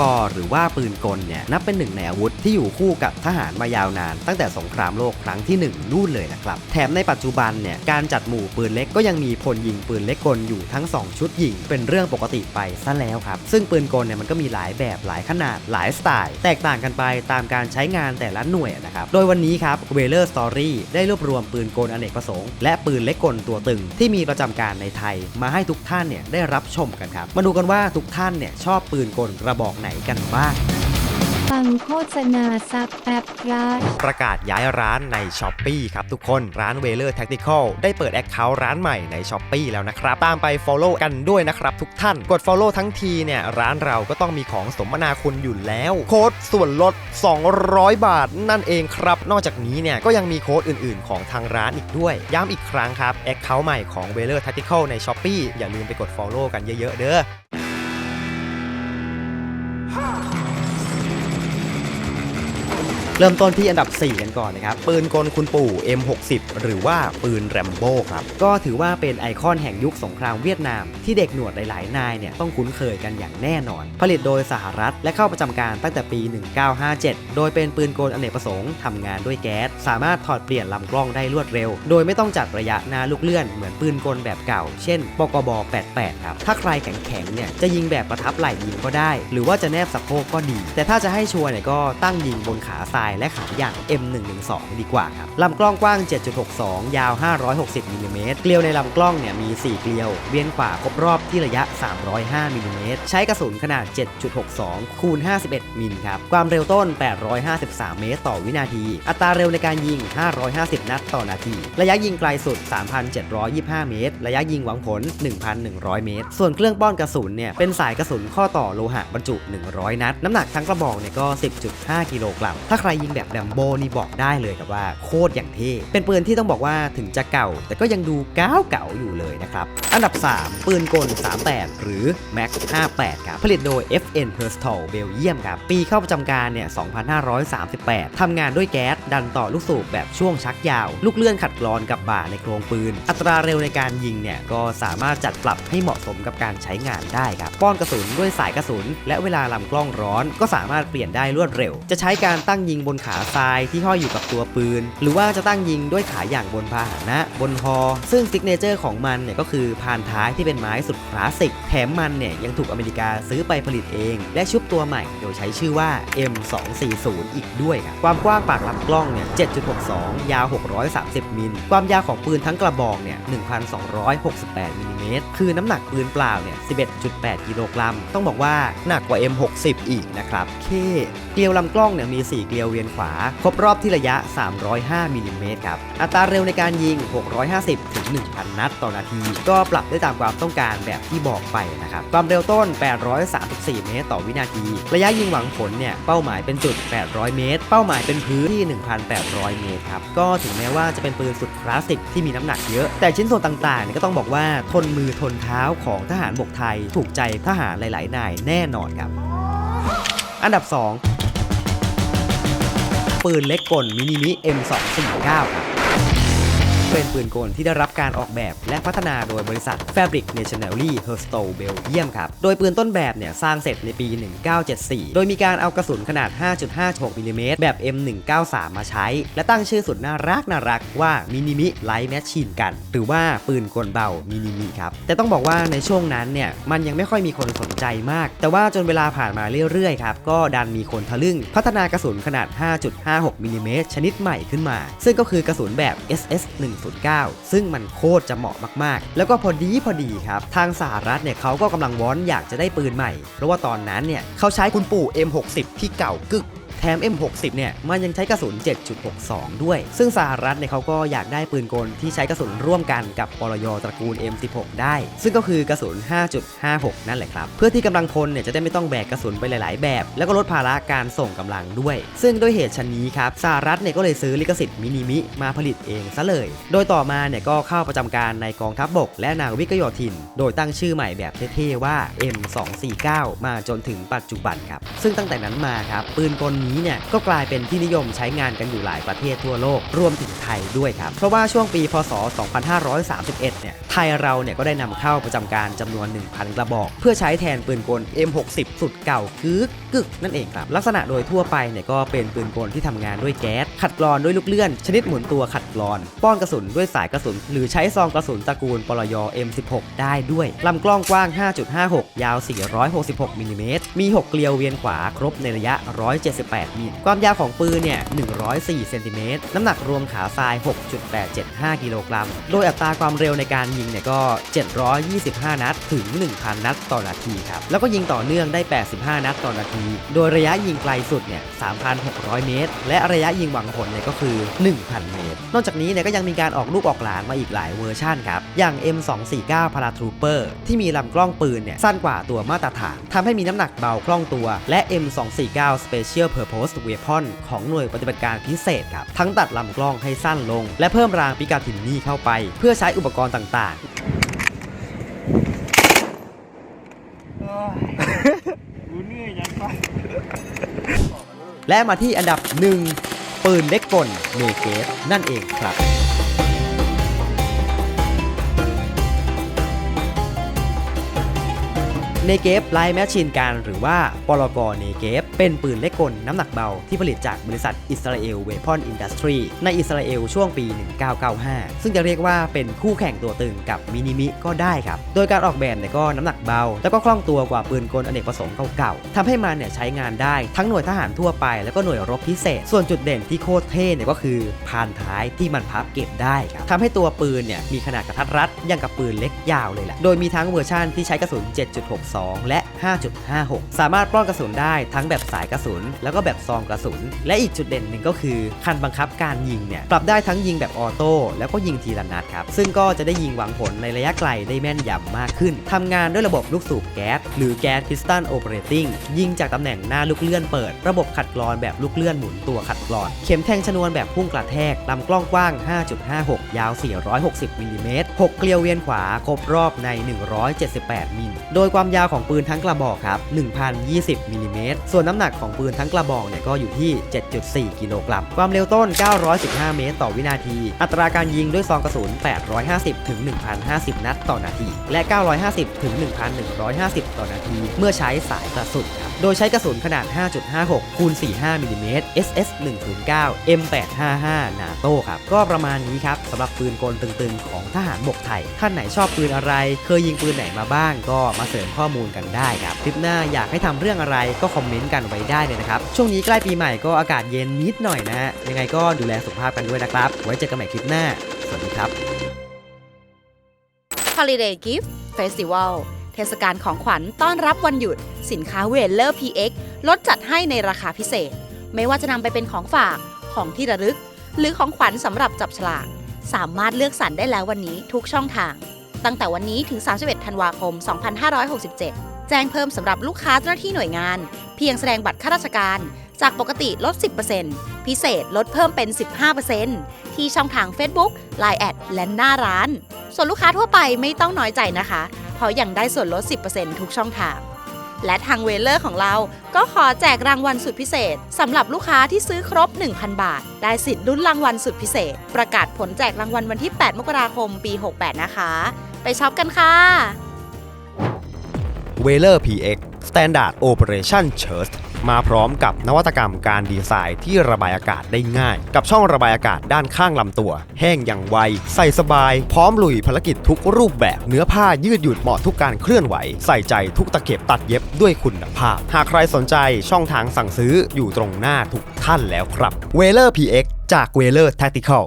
กหรือว่าปืนกลเนี่ยนับเป็นหนึ่งในอาวุธที่อยู่คู่กับทหารมายาวนาน ตั้งแต่สงครามโลกครั้งที่หนึ่งนู่นเลยนะครับ แถมในปัจจุบันเนี่ยการจัดหมู่ปืนเล็กก็ยังมีพลยิงปืนเล็กกลอยู่ทั้ง 2 ชุดยิง เป็นเรื่องปกติไปซะแล้วครับ ซึ่งปืนกลเนี่ยมันก็มีหลายแบบหลายขนาดหลายสไตล์ แตกต่างกันไปตามการใช้งานแต่ละหน่วยนะครับโดยวันนี้ครับ w e l e r Story ได้รวบรวมปืนกลอเนกประสงค์และปืนเล็กกลตัวตึง ที่มีประจำการในไทย มาให้ทุกท่านเนี่ยได้รับชมกันครับมาดูกันว่าทุกท่านเนี่ยชอบปืนกลกระบอกไหนกันบ้าง ฟังโฆษณาสักแป๊บครับประกาศย้ายร้านใน s h อ p e e ครับทุกคนร้าน w e l e r Tactical ได้เปิด Account ร้านใหม่ใน s h อ p e e แล้วนะครับ ตามไป Follow กันด้วยนะครับทุกท่านกด Follow ทั้งทีเนี่ย ร้านเราก็ต้องมีของสมนาคุณอยู่แล้ว โค้ดส่วนลด 200 บาทนั่นเองครับ นอกจากนี้เนี่ย ก็ยังมีโค้ดอื่นๆ ของทางร้านอีกด้วย ย้ำอีกครั้งครับ Account ใหม่ของ w e l e r Tactical ใน s h อ p e e อย่าลืมไปกด Follow กันเยอะๆ เด้อ เริ่มต้นที่อันดับ 4 กันก่อนนะครับ ปืนกลคุณปู่ M60 หรือว่าปืนแรมโบ้ครับ ก็ถือว่าเป็นไอคอนแห่งยุคสงครามเวียดนาม ที่เด็กหนวดหลายๆ นายเนี่ยต้องคุ้นเคยกันอย่างแน่นอน ผลิตโดยสหรัฐและเข้าประจำการตั้งแต่ปี 1957 โดยเป็นปืนกลอเนกประสงค์ทำงานด้วยแก๊ส สามารถถอดเปลี่ยนลำกล้องได้รวดเร็ว โดยไม่ต้องจัดระยะหน้าลูกเลื่อน เหมือนปืนกลแบบเก่า เช่นปกบ 88 ครับ ถ้าใครแข็งๆ เนี่ยจะยิงแบบประทับไหล่ยิงก็ได้ หรือว่าจะแนบสะโพกก็ดี แต่ถ้าจะให้ชัวร์เนี่ยก็ตั้งยิงบนขาทรายและขาอย่าง M112 ดีกว่าครับลำกล้องกว้าง 7.62 ยาว 560มิลลิเมตรเกลียวในลำกล้องเนี่ยมี 4 เกลียว เวียนขวาครบรอบที่ระยะ 305มิลลิเมตรใช้กระสุนขนาด 7.62 คูณ 51 มิลครับ ความเร็วต้น 853 เมตรต่อวินาที อัตราเร็วในการยิง 550 นัดต่อนาที ระยะยิงไกลสุด 3,725 เมตร ระยะยิงหวังผล 1,100 เมตร ส่วนเครื่องป้อนกระสุนเนี่ยเป็นสายกระสุนข้อต่อโลหะบรรจุ 100 นัด น้ำหนักทั้งกระบอกเนี่ยก็ 10.5 กิโลกรัม ถ้าใครยิงแบบแรมโบนี่บอกได้เลยครับว่าโคตรอย่างเท่เป็นปืนที่ต้องบอกว่าถึงจะเก่า แต่ก็ยังดูก้าวเก่าอยู่เลยนะครับ อันดับ 3 ปืนกล 38 หรือ Max 58 ครับ ผลิตโดย FN p e r s t o l เบลเยียมครับ ปีเข้าประจำการเนี่ย 2538 ทำงานด้วยแก๊ส ดันต่อลูกสูบแบบช่วงชักยาว ลูกเลื่อนขัดกรอนกับบ่าในโครงปืน อัตราเร็วในการยิงเนี่ย ก็สามารถจัดปรับให้เหมาะสมกับการใช้งานได้ครับ ป้อนกระสุนด้วยสายกระสุน และเวลาลำกล้องร้อน ก็สามารถเปลี่ยนได้รวดเร็ว จะใช้การตั้งยิงบนขาทรายที่ห้อยอยู่กับตัวปืน หรือว่าจะตั้งยิงด้วยขาอย่างบนพาหนะ บนฮอ ซึ่งซิกเนเจอร์ของมันเนี่ยก็คือพานท้ายที่เป็นไม้สุดคลาสสิก แถมมันเนี่ยยังถูกอเมริกาซื้อไปผลิตเอง และชุบตัวใหม่โดยใช้ชื่อว่า M240 อีกด้วยครับความกว้างปากลำกล้องเนี่ย 7.62 ยาว 630 มิล ความยาวของปืนทั้งกระบอกเนี่ย 1,268 มิลลิเมตร คือน้ำหนักปืนเปล่าเนี่ย 11.8 กิโลกรัม ต้องบอกว่าหนักกว่า M60 อีกนะครับ เค เกลียวลำกล้องเนี่ยมี 4 เกลียวเวียนขวา ครบรอบที่ระยะ 305มิลลิเมตรครับ อัตราเร็วในการยิง 650 ถึง 1,000 นัดต่อนาที ก็ปรับได้ตามความต้องการแบบที่บอกไปนะครับ ความเร็วต้น 834 เมตร ต่อวินาที ระยะยิงหวังผลเนี่ย เป้าหมายเป็นจุด 800 เมตร เป้าหมายเป็นพื้นที่ 1,800 เมตรครับ ก็ถึงแม้ว่าจะเป็นปืนสุดคลาสสิกที่มีน้ำหนักเยอะ แต่ชิ้นส่วนต่างๆเนี่ยก็ต้องบอกว่าทนมือทนเท้าของทหารบกไทย ถูกใจทหารหลาย ๆ นายแน่นอนครับ อันดับ 2 ปืนเล็กกลมินิมิ M249 ครับ เป็นปืนกลที่ได้รับการออกแบบและพัฒนาโดยบริษัท Fabric Nationally h e r s t o l Belgium ครับ โดยปืนต้นแบบเนี่ยสร้างเสร็จในปี 1974 โดยมีการเอากระสุนขนาด 5.56มิลลิเมตรแบบ M193 มาใช้ และตั้งชื่อสุดน่ารักน่ารักว่ามินิมิไลท์แมชชีนกัน หรือว่าปืนกลเบามินิมิครับ แต่ต้องบอกว่าในช่วงนั้นเนี่ยมันยังไม่ค่อยมีคนสนใจมาก แต่ว่าจนเวลาผ่านมาเรื่อยๆครับก็ดันมีคนทะลึ่ง พัฒนากระสุนขนาด 5.56มิลลิเมตรชนิดใหม่ขึ้นมา ซึ่งก็คือกระสุนแบบ SS1 109 ซึ่งมันโคตรจะเหมาะมากๆ แล้วก็พอดีพอดีครับ ทางสหรัฐเนี่ยเขาก็กำลังวอนอยากจะได้ปืนใหม่ เพราะว่าตอนนั้นเนี่ยเขาใช้คุณปู่ M60 ที่เก่ากึก แถม M60 เนี่ยมันยังใช้กระสุน 7.62 ด้วย ซึ่งสหรัฐเนี่ยเขาก็อยากได้ปืนกลที่ใช้กระสุนร่วมกันกับปรยตระกูล M16 ได้ ซึ่งก็คือกระสุน 5.56 นั่นแหละครับ เพื่อที่กำลังพลเนี่ยจะได้ไม่ต้องแบกกระสุนไปหลาย ๆ แบบ แล้วก็ลดภาระการส่งกำลังด้วย ซึ่งด้วยเหตุชันนี้ครับสหรัฐเนี่ยก็เลยซื้อลิขสิทธิ์มินิมิมาผลิตเองซะเลย โดยต่อมาเนี่ยก็เข้าประจำการในกองทัพบบก และนาวิกโยธิน โดยตั้งชื่อใหม่แบบเท่ๆว่า M249 มาจนถึงปัจจุบันครับซึ่งตั้งแต่นั้นมาครับปืนกลนี้นี้เนี่ยก็กลายเป็นที่นิยมใช้งานกันอยู่หลายประเทศทั่วโลกรวมถึงไทยด้วยครับ เพราะว่าช่วงปีพศ 2531 เนี่ยไทยเราเนี่ยก็ได้นำเข้าประจำการจำนวน 1,000 กระบอก เพื่อใช้แทนปืนกล M60 สุดเก่ากึกกึกนั่นเองครับ ลักษณะโดยทั่วไปเนี่ยก็เป็นปืนกลที่ทำงานด้วยแก๊ส ขัดกรอนด้วยลูกเลื่อน ชนิดหมุนตัวขัดกรอน ป้อนกระสุนด้วยสายกระสุน หรือใช้ซองกระสุนตระกูลปลย M16 ได้ด้วยลำกล้องกว้าง 5.56 ยาว 466มิลลิเมตรมี 6 เกลียวเวียนขวาครบในระยะ 178มิล ความยาวของปืนเนี่ย 104 เซนติเมตร น้ำหนักรวมขาทราย 6.875 กิโลกรัม โดยอัตราความเร็วในการยิงเนี่ยก็ 725 นัดถึง 1,000 นัดต่อนาทีครับ แล้วก็ยิงต่อเนื่องได้ 85 นัดต่อนาที โดยระยะยิงไกลสุดเนี่ย 3,600 เมตร และระยะยิงหวังผลเนี่ยก็คือ 1,000 เมตร นอกจากนี้เนี่ยก็ยังมีการออกลูกออกหลานมาอีกหลายเวอร์ชันครับ อย่าง M249 Paratrooper ที่มีลำกล้องปืนเนี่ยสั้นกว่าตัวมาตรฐานทำให้มีน้ำหนักเบาคล่องตัว และ M249 Special Purpose Weapon ของหน่วยปฏิบัติการพิเศษครับ ทั้งตัดลำกล้องให้สั้นลง และเพิ่มรางปิกาทินนี่เข้าไป เพื่อใช้อุปกรณ์ต่างๆกูเหนื่อยจังปะและมาที่อันดับ 1 ปืนเล็กกลเมเกสนั่นเองครับ เนเกฟไลแมชชีนการหรือว่าปลกเนเกฟเป็นปืนเล็กกลน้ำหนักเบาที่ผลิตจากบริษัทอิสราเอลเวพอนอินดัสทรีในอิสราเอลช่วงปี 1995 ซึ่งจะเรียกว่าเป็นคู่แข่งตัวตึงกับมินิมิก็ได้ครับ โดยการออกแบบเนี่ยก็น้ำหนักเบา แล้วก็คล่องตัวกว่าปืนกลอเนกประสงค์เก่าๆทำให้มันเนี่ยใช้งานได้ทั้งหน่วยทหารทั่วไปแล้วก็หน่วยรบพิเศษ ส่วนจุดเด่นที่โคตรเท่เนี่ยก็คือพานท้ายที่มันพับเก็บได้ครับทำให้ตัวปืนเนี่ยมีขนาดกระทัดรัดอย่างกับปืนเล็กยาวเลยแหละโดยมีทั้งเวอร์ชั่นที่ใช้กระสุน2 และ 5.56 สามารถปล้อนกระสุนได้ทั้งแบบสายกระสุน แล้วก็แบบซองกระสุน และอีกจุดเด่นหนึ่งก็คือ คันบังคับการยิงเนี่ยปรับได้ทั้งยิงแบบออโต้แล้วก็ยิงทีละนัดครับ ซึ่งก็จะได้ยิงหวังผลในระยะไกลได้แม่นยำมากขึ้นทำงานด้วยระบบลูกสูบแก๊สหรือแก๊สพิสตันโอเปอเรติ้งยิงจากตำแหน่งหน้าลูกเลื่อนเปิด ระบบขัดกรอนแบบลูกเลื่อนหมุนตัวขัดกรอน เข็มแทงชนวนแบบพุ่งกระแทกลำกล้องกว้าง 5.56 ยาว 460มิลลิเมตร6เกลียวเวียนขวาครบรอบใน 178มิลโดยความยาวของปืนทั้งกระระบอกครับ1,020มิลลิเมตรส่วนน้ำหนักของปืนทั้งกระบอกเนี่ยก็อยู่ที่ 7.4 กิโลกรัม ความเร็วต้น 915 เมตร ต่อวินาที อัตราการยิงด้วยซองกระสุน 850 ถึง 1,050 นัดต่อนาที และ 950 ถึง 1,150 ต่อนาที เมื่อใช้สายกระสุนครับ โดยใช้กระสุนขนาด 5.56 คูณ 45มิลลิเมตร SS 109 M855 นาโต้ครับ ก็ประมาณนี้ครับสำหรับปืนกลตึงๆ ของทหารบกไทย ท่านไหนชอบปืนอะไร เคยยิงปืนไหนมาบ้าง ก็มาเสริมข้อมูลกันได้ครับคลิปหน้าอยากให้ทำเรื่องอะไรก็คอมเมนต์กันไว้ได้เลยนะครับ ช่วงนี้ใกล้ปีใหม่ก็อากาศเย็นนิดหน่อยนะฮะยังไงก็ดูแลสุขภาพกันด้วยนะครับ ไว้เจอกันใหม่คลิปหน้า สวัสดีครับ Holiday Gift Festival เทศกาลของขวัญต้อนรับวันหยุด สินค้าเวลเลอร์ PX ลดจัดให้ในราคาพิเศษ ไม่ว่าจะนำไปเป็นของฝากของที่ระลึก หรือของขวัญสำหรับจับฉลาก สามารถเลือกสรรได้แล้ววันนี้ทุกช่องทาง ตั้งแต่วันนี้ถึง 31 ธันวาคม 2567 แจ้งเพิ่มสำหรับลูกค้าเจ้าหน้าที่หน่วยงาน เพียงแสดงบัตรข้าราชการ จากปกติลด 10%พิเศษลดเพิ่มเป็น 15%ที่ช่องทาง Facebook Line แอดและหน้าร้าน ส่วนลูกค้าทั่วไปไม่ต้องน้อยใจนะคะ เพราะยังได้ส่วนลด 10%ทุกช่องทางและทางเวลเลอร์ของเราก็ขอแจกรางวัลสุดพิเศษสำหรับลูกค้าที่ซื้อครบ 1,000 บาท ได้สิทธิ์ลุ้นรางวัลสุดพิเศษ ประกาศผลแจกรางวัลวันที่ 8 มกราคม ปี 68 นะคะ ไปช็อปกันค่ะ w e l e r PX Standard Operation Church มาพร้อมกับนวัตกรรมการดีไซน์ที่ระบายอากาศได้ง่าย กับช่องระบายอากาศด้านข้างลำตัว แห้งอย่างไว ใส่สบาย พร้อมลุยภารกิจทุกรูปแบบ เนื้อผ้ายืดหยุ่นเหมาะทุกการเคลื่อนไหว ใส่ใจทุกตะเข็บตัดเย็บด้วยคุณภาพ หากใครสนใจช่องทางสั่งซื้ออยู่ตรงหน้าทุกท่านแล้วครับ w e l e r PX จาก w e l e r Tactical